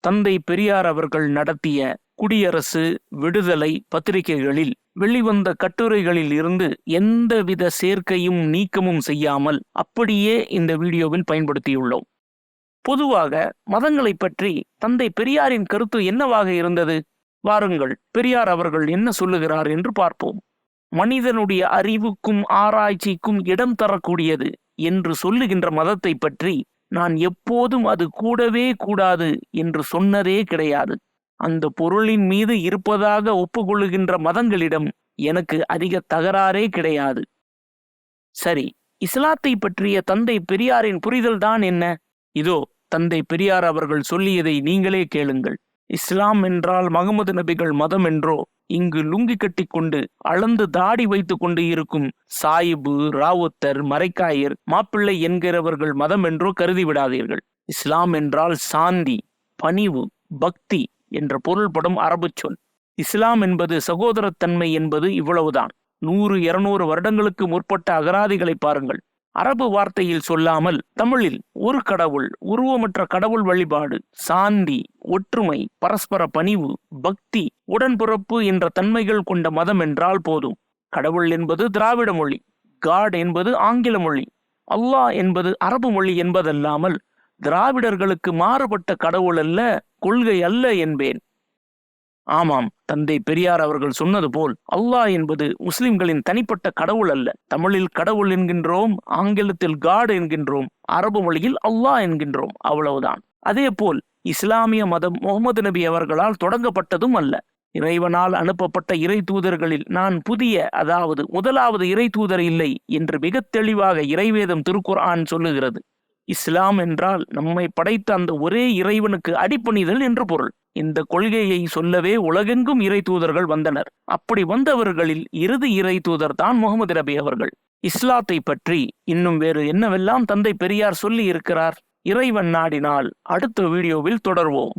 தந்தை பெரியார் அவர்கள் நடத்திய குடியரசு விடுதலை பத்திரிகைகளில் வெளிவந்த கட்டுரைகளில் இருந்து எந்தவித சேர்க்கையும் நீக்கமும் செய்யாமல் அப்படியே இந்த வீடியோவில் பயன்படுத்தியுள்ளோம். பொதுவாக மதங்களைப் பற்றி தந்தை பெரியாரின் கருத்து என்னவாக இருந்தது? வாருங்கள் பெரியார் அவர்கள் என்ன சொல்லுகிறார் என்று பார்ப்போம். மனிதனுடைய அறிவுக்கும் ஆராய்ச்சிக்கும் இடம் தரக்கூடியது என்று சொல்லுகின்ற மதத்தை பற்றி நான் எப்போதும் அது கூடவே கூடாது என்று சொன்னதே கிடையாது. அந்த பொருளின் மீது இருப்பதாக ஒப்புக்கொள்ளுகின்ற மதங்களிடம் எனக்கு அதிக தகராறே கிடையாது. சரி இஸ்லாத்தை பற்றிய தந்தை பெரியாரின் புரிதல்தான் என்ன? இதோ தந்தை பெரியார் அவர்கள் சொல்லியதை நீங்களே கேளுங்கள். இஸ்லாம் என்றால் மகமது நபிகள் மதம் என்றோ? இங்கு லுங்கி கட்டிக்கொண்டு அளந்து தாடி வைத்து கொண்டு இருக்கும் சாயிபு ராவுத்தர் மரைக்காயர் மாப்பிள்ளை என்கிறவர்கள் மதம் என்றோ கருதி விடாதீர்கள் இஸ்லாம் என்றால் சாந்தி பணிவு பக்தி என்ற பொருள்படும் அரபு சொல். இஸ்லாம் என்பது சகோதரத்தன்மை என்பது இவ்வளவுதான். நூறு இருநூறு வருடங்களுக்கு முற்பட்ட அகராதிகளை பாருங்கள். அரபு வார்த்தையில் சொல்லாமல் தமிழில் ஒரு கடவுள் உருவமற்ற கடவுள் வழிபாடு சாந்தி ஒற்றுமை பரஸ்பர பணிவு பக்தி உடன்பிறப்பு என்ற தன்மைகள் கொண்ட மதம் என்றால் போதும். கடவுள் என்பது திராவிட மொழி காட் என்பது ஆங்கில மொழி அல்லாஹ் என்பது அரபு மொழி என்பதல்லாமல் திராவிடர்களுக்கு மாறுபட்ட கடவுள் அல்ல கொள்கை அல்ல என்பேன். ஆமாம் தந்தை பெரியார் அவர்கள் சொன்னது போல் அல்லாஹ் என்பது முஸ்லிம்களின் தனிப்பட்ட கடவுள் அல்ல. தமிழில் கடவுள் என்கின்றோம் ஆங்கிலத்தில் காட் என்கின்றோம் அரபு மொழியில் அல்லாஹ் என்கின்றோம் அவ்வளவுதான். அதேபோல் இஸ்லாமிய மதம் முகமது நபி அவர்களால் தொடங்கப்பட்டதும் அல்ல. இறைவனால் அனுப்பப்பட்ட இறை தூதர்களில் நான் புதிய அதாவது முதலாவது இறை தூதர் இல்லை என்று மிக தெளிவாக இறைவேதம் திருக்குர்ஆன் சொல்லுகிறது. இஸ்லாம் என்றால் நம்மை படைத்த அந்த ஒரே இறைவனுக்கு அடிப்பணிதல் என்று பொருள். இந்த கொள்கையை சொல்லவே உலகெங்கும் இறை தூதர்கள் வந்தனர். அப்படி வந்தவர்களில் இறுதி இறை தூதர் தான் முகமது நபி அவர்கள். இஸ்லாத்தை பற்றி இன்னும் வேறு என்னவெல்லாம் தந்தை பெரியார் சொல்லி இருக்கிறார்? இறைவன் நாடினால் அடுத்த வீடியோவில் தொடர்வோம்.